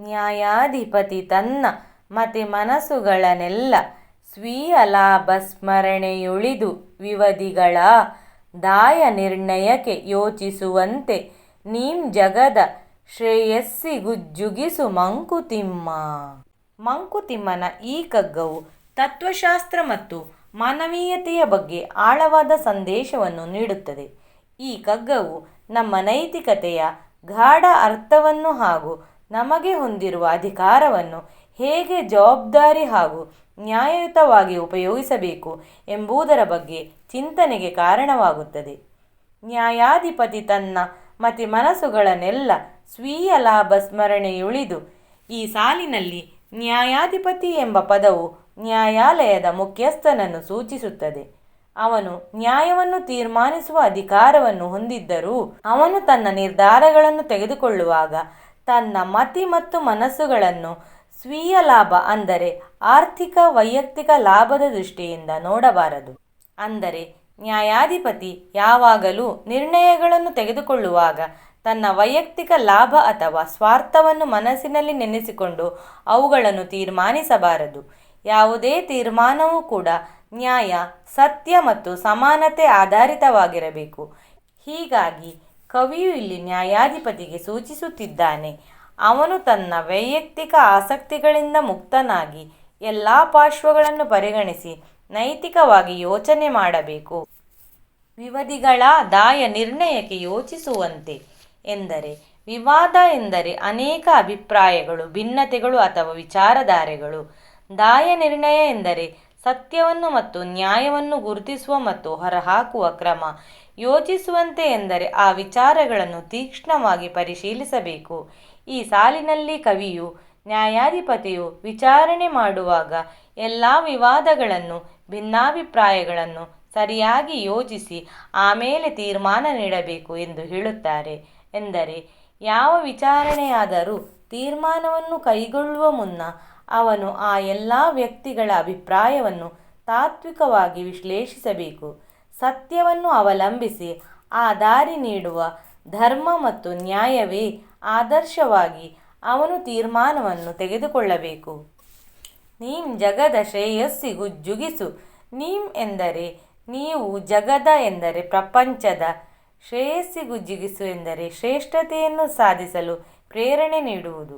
ನ್ಯಾಯಾಧಿಪತಿ ತನ್ನ ಮತೆ ಮನಸ್ಸುಗಳನ್ನೆಲ್ಲ ಸ್ವೀಯ ಲಾಭ ಸ್ಮರಣೆಯುಳಿದು ವಿವಧಿಗಳ ದಾಯ ನಿರ್ಣಯಕ್ಕೆ ಯೋಚಿಸುವಂತೆ ನೀಂ ಜಗದ ಶ್ರೇಯಸ್ಸಿಗುಜ್ಜುಗಿಸು ಮಂಕುತಿಮ್ಮ. ಮಂಕುತಿಮ್ಮನ ಈ ಕಗ್ಗವು ತತ್ವಶಾಸ್ತ್ರ ಮತ್ತು ಮಾನವೀಯತೆಯ ಬಗ್ಗೆ ಆಳವಾದ ಸಂದೇಶವನ್ನು ನೀಡುತ್ತದೆ. ಈ ಕಗ್ಗವು ನಮ್ಮ ನೈತಿಕತೆಯ ಗಾಢ ಅರ್ಥವನ್ನು ಹಾಗೂ ನಮಗೆ ಹೊಂದಿರುವ ಅಧಿಕಾರವನ್ನು ಹೇಗೆ ಜವಾಬ್ದಾರಿ ಹಾಗೂ ನ್ಯಾಯಯುತವಾಗಿ ಉಪಯೋಗಿಸಬೇಕು ಎಂಬುದರ ಬಗ್ಗೆ ಚಿಂತನೆಗೆ ಕಾರಣವಾಗುತ್ತದೆ. ನ್ಯಾಯಾಧಿಪತಿ ತನ್ನ ಮತಿ ಮನಸ್ಸುಗಳನ್ನೆಲ್ಲ ಸ್ವೀಯ ಲಾಭ ಸ್ಮರಣೆಯುಳಿದು ಈ ಸಾಲಿನಲ್ಲಿ ನ್ಯಾಯಾಧಿಪತಿ ಎಂಬ ಪದವು ನ್ಯಾಯಾಲಯದ ಮುಖ್ಯಸ್ಥನನ್ನು ಸೂಚಿಸುತ್ತದೆ. ಅವನು ನ್ಯಾಯವನ್ನು ತೀರ್ಮಾನಿಸುವ ಅಧಿಕಾರವನ್ನು ಹೊಂದಿದ್ದರೂ ಅವನು ತನ್ನ ನಿರ್ಧಾರಗಳನ್ನು ತೆಗೆದುಕೊಳ್ಳುವಾಗ ತನ್ನ ಮತಿ ಮತ್ತು ಮನಸ್ಸುಗಳನ್ನು ಸ್ವೀಯ ಲಾಭ ಅಂದರೆ ಆರ್ಥಿಕ ವೈಯಕ್ತಿಕ ಲಾಭದ ದೃಷ್ಟಿಯಿಂದ ನೋಡಬಾರದು. ಅಂದರೆ ನ್ಯಾಯಾಧಿಪತಿ ಯಾವಾಗಲೂ ನಿರ್ಣಯಗಳನ್ನು ತೆಗೆದುಕೊಳ್ಳುವಾಗ ತನ್ನ ವೈಯಕ್ತಿಕ ಲಾಭ ಅಥವಾ ಸ್ವಾರ್ಥವನ್ನು ಮನಸ್ಸಿನಲ್ಲಿ ನೆನೆಸಿಕೊಂಡು ಅವುಗಳನ್ನು ತೀರ್ಮಾನಿಸಬಾರದು. ಯಾವುದೇ ತೀರ್ಮಾನವೂ ಕೂಡ ನ್ಯಾಯ, ಸತ್ಯ ಮತ್ತು ಸಮಾನತೆ ಆಧಾರಿತವಾಗಿರಬೇಕು. ಹೀಗಾಗಿ ಕವಿಯು ಇಲ್ಲಿ ನ್ಯಾಯಾಧಿಪತಿಗೆ ಸೂಚಿಸುತ್ತಿದ್ದಾನೆ. ಅವನು ತನ್ನ ವೈಯಕ್ತಿಕ ಆಸಕ್ತಿಗಳಿಂದ ಮುಕ್ತನಾಗಿ ಎಲ್ಲ ಪಾರ್ಶ್ವಗಳನ್ನು ಪರಿಗಣಿಸಿ ನೈತಿಕವಾಗಿ ಯೋಚನೆ ಮಾಡಬೇಕು. ವಿವಾದಿಗಳ ದಾಯ ನಿರ್ಣಯಕ್ಕೆ ಯೋಚಿಸುವಂತೆ ಎಂದರೆ, ವಿವಾದ ಎಂದರೆ ಅನೇಕ ಅಭಿಪ್ರಾಯಗಳು, ಭಿನ್ನತೆಗಳು ಅಥವಾ ವಿಚಾರಧಾರೆಗಳು. ದಾಯ ನಿರ್ಣಯ ಎಂದರೆ ಸತ್ಯವನ್ನು ಮತ್ತು ನ್ಯಾಯವನ್ನು ಗುರುತಿಸುವ ಮತ್ತು ಹೊರಹಾಕುವ ಕ್ರಮ. ಯೋಚಿಸುವಂತೆ ಎಂದರೆ ಆ ವಿಚಾರಗಳನ್ನು ತೀಕ್ಷ್ಣವಾಗಿ ಪರಿಶೀಲಿಸಬೇಕು. ಈ ಸಾಲಿನಲ್ಲಿ ಕವಿಯು, ನ್ಯಾಯಾಧಿಪತಿಯು ವಿಚಾರಣೆ ಮಾಡುವಾಗ ಎಲ್ಲ ವಿವಾದಗಳನ್ನು, ಭಿನ್ನಾಭಿಪ್ರಾಯಗಳನ್ನು ಸರಿಯಾಗಿ ಯೋಚಿಸಿ ಆಮೇಲೆ ತೀರ್ಮಾನ ನೀಡಬೇಕು ಎಂದು ಹೇಳುತ್ತಾರೆ. ಎಂದರೆ, ಯಾವ ವಿಚಾರಣೆಯಾದರೂ ತೀರ್ಮಾನವನ್ನು ಕೈಗೊಳ್ಳುವ ಮುನ್ನ ಅವನು ಆ ಎಲ್ಲ ವ್ಯಕ್ತಿಗಳ ಅಭಿಪ್ರಾಯವನ್ನು ತಾತ್ವಿಕವಾಗಿ ವಿಶ್ಲೇಷಿಸಬೇಕು. ಸತ್ಯವನ್ನು ಅವಲಂಬಿಸಿ ಆ ದಾರಿ ನೀಡುವ ಧರ್ಮ ಮತ್ತು ನ್ಯಾಯವೇ ಆದರ್ಶವಾಗಿ ಅವನು ತೀರ್ಮಾನವನ್ನು ತೆಗೆದುಕೊಳ್ಳಬೇಕು. ನೀಂ ಜಗದ ಶ್ರೇಯಸ್ಸಿಗುಜ್ಜುಗಿಸು ನೀಂ ಎಂದರೆ ನೀವು ಜಗದ ಎಂದರೆ ಪ್ರಪಂಚದ ಶ್ರೇಯಸ್ಸಿಗುಜ್ಜುಗಿಸು ಎಂದರೆ ಶ್ರೇಷ್ಠತೆಯನ್ನು ಸಾಧಿಸಲು ಪ್ರೇರಣೆ ನೀಡುವುದು.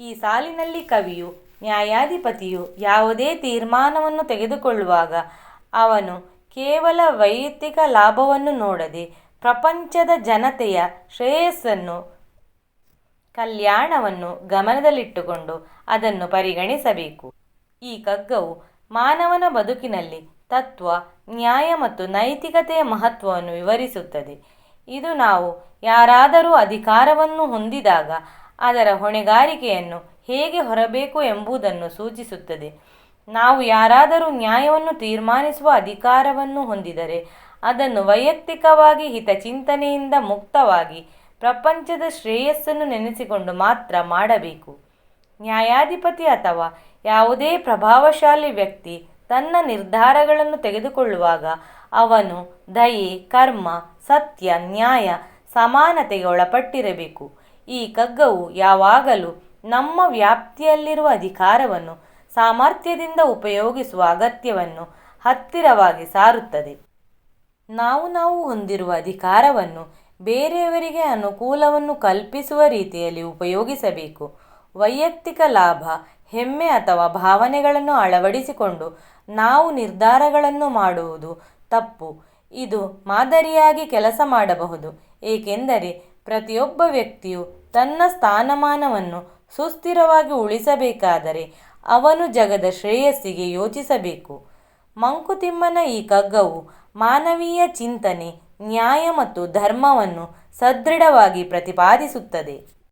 ಈ ಸಾಲಿನಲ್ಲಿ ಕವಿಯು, ನ್ಯಾಯಾಧಿಪತಿಯು ಯಾವುದೇ ತೀರ್ಮಾನವನ್ನು ತೆಗೆದುಕೊಳ್ಳುವಾಗ ಅವನು ಕೇವಲ ವೈಯಕ್ತಿಕ ಲಾಭವನ್ನು ನೋಡದೆ ಪ್ರಪಂಚದ ಜನತೆಯ ಶ್ರೇಯಸ್ಸನ್ನು, ಕಲ್ಯಾಣವನ್ನು ಗಮನದಲ್ಲಿಟ್ಟುಕೊಂಡು ಅದನ್ನು ಪರಿಗಣಿಸಬೇಕು. ಈ ಕಗ್ಗವು ಮಾನವನ ಬದುಕಿನಲ್ಲಿ ತತ್ವ, ನ್ಯಾಯ ಮತ್ತು ನೈತಿಕತೆಯ ಮಹತ್ವವನ್ನು ವಿವರಿಸುತ್ತದೆ. ಇದು ನಾವು ಯಾರಾದರೂ ಅಧಿಕಾರವನ್ನು ಹೊಂದಿದಾಗ ಅದರ ಹೊಣೆಗಾರಿಕೆಯನ್ನು ಹೇಗೆ ಹೊರಬೇಕು ಎಂಬುದನ್ನು ಸೂಚಿಸುತ್ತದೆ. ನಾವು ಯಾರಾದರೂ ನ್ಯಾಯವನ್ನು ತೀರ್ಮಾನಿಸುವ ಅಧಿಕಾರವನ್ನು ಹೊಂದಿದರೆ ಅದನ್ನು ವೈಯಕ್ತಿಕವಾಗಿ ಹಿತಚಿಂತನೆಯಿಂದ ಮುಕ್ತವಾಗಿ ಪ್ರಪಂಚದ ಶ್ರೇಯಸ್ಸನ್ನು ನೆನೆಸಿಕೊಂಡು ಮಾತ್ರ ಮಾಡಬೇಕು. ನ್ಯಾಯಾಧಿಪತಿ ಅಥವಾ ಯಾವುದೇ ಪ್ರಭಾವಶಾಲಿ ವ್ಯಕ್ತಿ ತನ್ನ ನಿರ್ಧಾರಗಳನ್ನು ತೆಗೆದುಕೊಳ್ಳುವಾಗ ಅವನು ದಯೆ, ಕರ್ಮ, ಸತ್ಯ, ನ್ಯಾಯ, ಸಮಾನತೆಗೆ ಒಳಪಟ್ಟಿರಬೇಕು. ಈ ಕಗ್ಗವು ಯಾವಾಗಲೂ ನಮ್ಮ ವ್ಯಾಪ್ತಿಯಲ್ಲಿರುವ ಅಧಿಕಾರವನ್ನು ಸಾಮರ್ಥ್ಯದಿಂದ ಉಪಯೋಗಿಸುವ ಅಗತ್ಯವನ್ನು ಹತ್ತಿರವಾಗಿ ಸಾರುತ್ತದೆ. ನಾವು ನಾವು ಹೊಂದಿರುವ ಅಧಿಕಾರವನ್ನು ಬೇರೆಯವರಿಗೆ ಅನುಕೂಲವನ್ನು ಕಲ್ಪಿಸುವ ರೀತಿಯಲ್ಲಿ ಉಪಯೋಗಿಸಬೇಕು. ವೈಯಕ್ತಿಕ ಲಾಭ, ಹೆಮ್ಮೆ ಅಥವಾ ಭಾವನೆಗಳನ್ನು ಅಳವಡಿಸಿಕೊಂಡು ನಾವು ನಿರ್ಧಾರಗಳನ್ನು ಮಾಡುವುದು ತಪ್ಪು. ಇದು ಮಾದರಿಯಾಗಿ ಕೆಲಸ ಮಾಡಬಹುದು, ಏಕೆಂದರೆ ಪ್ರತಿಯೊಬ್ಬ ವ್ಯಕ್ತಿಯು ತನ್ನ ಸ್ಥಾನಮಾನವನ್ನು ಸುಸ್ಥಿರವಾಗಿ ಉಳಿಸಬೇಕಾದರೆ ಅವನು ಜಗದ ಶ್ರೇಯಸ್ಸಿಗೆ ಯೋಚಿಸಬೇಕು. ಮಂಕುತಿಮ್ಮನ ಈ ಕಗ್ಗವು ಮಾನವೀಯ ಚಿಂತನೆ ನ್ಯಾಯ ಮತ್ತು ಧರ್ಮವನ್ನು ಸದೃಢವಾಗಿ ಪ್ರತಿಪಾದಿಸುತ್ತದೆ.